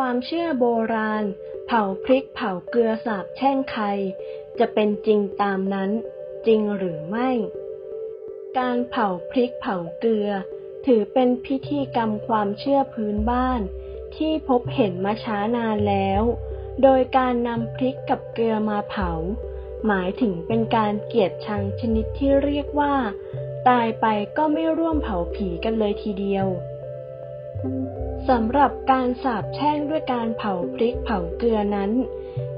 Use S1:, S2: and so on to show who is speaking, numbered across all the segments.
S1: ความเชื่อโบราณ เผาพริกเผาเกลือสาบแช่งใคร จะเป็นจริงตามนั้น จริงหรือไม่ การเผาพริกเผาเกลือ ถือเป็นพิธีกรรมความเชื่อพื้นบ้าน ที่พบเห็นมาช้านานแล้ว โดยการนำพริกกับเกลือมาเผา หมายถึงเป็นการเกลียดชังชนิดที่เรียกว่า ตายไปก็ไม่ร่วมเผาผีกันเลยทีเดียว สำหรับการสาบแช่งด้วยการเผาพริกเผาเกลือนั้น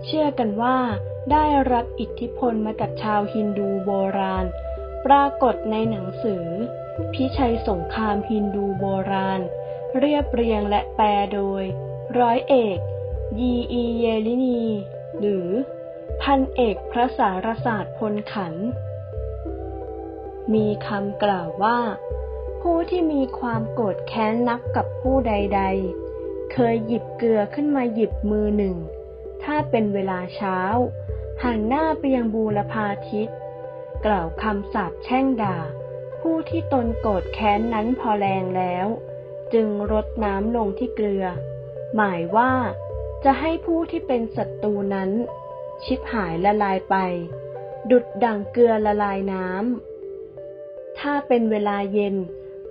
S1: เชื่อกันว่าได้รับอิทธิพลมาจากชาวฮินดูโบราณ ปรากฏในหนังสือ พิชัยสงครามฮินดูโบราณ เรียบเรียงและแปลโดย ร้อยเอก ยีอีเยลินี หรือ พันเอกพระสารศาสตร์พลขัน มีคำกล่าวว่า ผู้ที่มีความโกรธแค้นนักกับผู้ใด ๆ เคยหยิบเกลือขึ้นมาหยิบมือหนึ่ง ถ้าเป็นเวลาเช้า หันหน้าไปยังบูรพาทิตกล่าวคำสาปแช่งด่า ผู้ที่ตนโกรธแค้นนั้นพอแรงแล้ว จึงรดน้ำลงที่เกลือ หมายว่าจะให้ผู้ที่เป็นศัตรูนั้น ชิบหายละลายไป ดุดดังเกลือละลายน้ำถ้าเป็นเวลาเย็น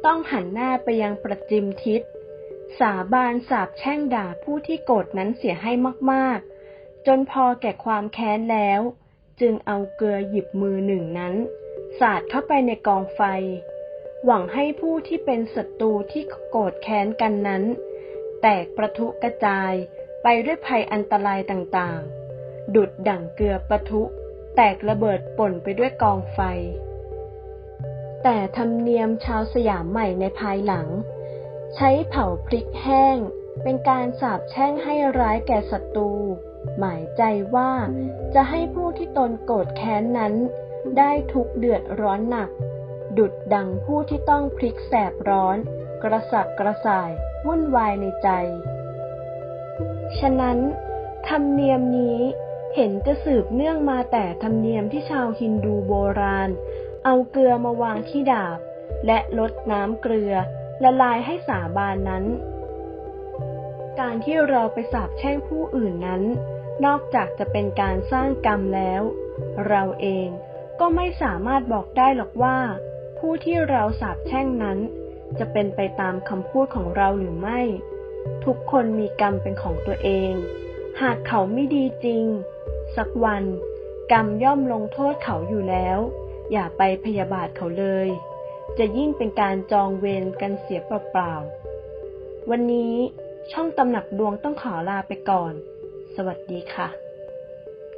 S1: ต้องหันหน้าไปยังประจิมทิศ สาบานสาบแช่งด่าผู้ที่โกรธนั้นเสียให้มากๆ จนพอแก่ความแค้นแล้ว จึงเอาเกลือหยิบมือหนึ่งนั้น สาดเข้าไปในกองไฟ หวังให้ผู้ที่เป็นศัตรูที่โกรธแค้นกันนั้น แตกประทุกระจายไปด้วยภัยอันตรายต่างๆ ดุดดั่งเกลือประทุ แตกระเบิดป่นไปด้วยกองไฟ แต่ธรรมเนียมชาวสยามใหม่ในภายหลัง ใช้เผาพริกแห้ง เป็นการสาบแช่งให้ร้ายแก่ศัตรู หมายใจว่าจะให้ผู้ที่ตนโกรธแค้นนั้น ได้ทุกเดือดร้อนหนัก ดุดดังผู้ที่ต้องพลิกแสบร้อน กระสับกระส่าย วุ่นวายในใจ ฉะนั้น ธรรมเนียมนี้เห็นจะสืบเนื่องมาแต่ธรรมเนียมที่ชาวฮินดูโบราณ เอาเกลือมาวางที่ดาบ และลดน้ำเกลือ ละลายให้สาบานนั้น การที่เราไปสาบแช่งผู้อื่นนั้น นอกจากจะเป็นการสร้างกรรมแล้ว เราเองก็ไม่สามารถบอกได้หรอกว่า ผู้ที่เราสาบแช่งนั้น จะเป็นไปตามคำพูดของเราหรือไม่ ทุกคนมีกรรมเป็นของตัวเอง หากเขาไม่ดีจริง สักวัน กรรมย่อมลงโทษเขาอยู่แล้ว อย่าไปพยาบาทเขาเลย จะยิ่งเป็นการจองเวรกันเสียเปล่าๆ วันนี้ช่องตำหนักดวงต้องขอลาไปก่อน สวัสดีค่ะ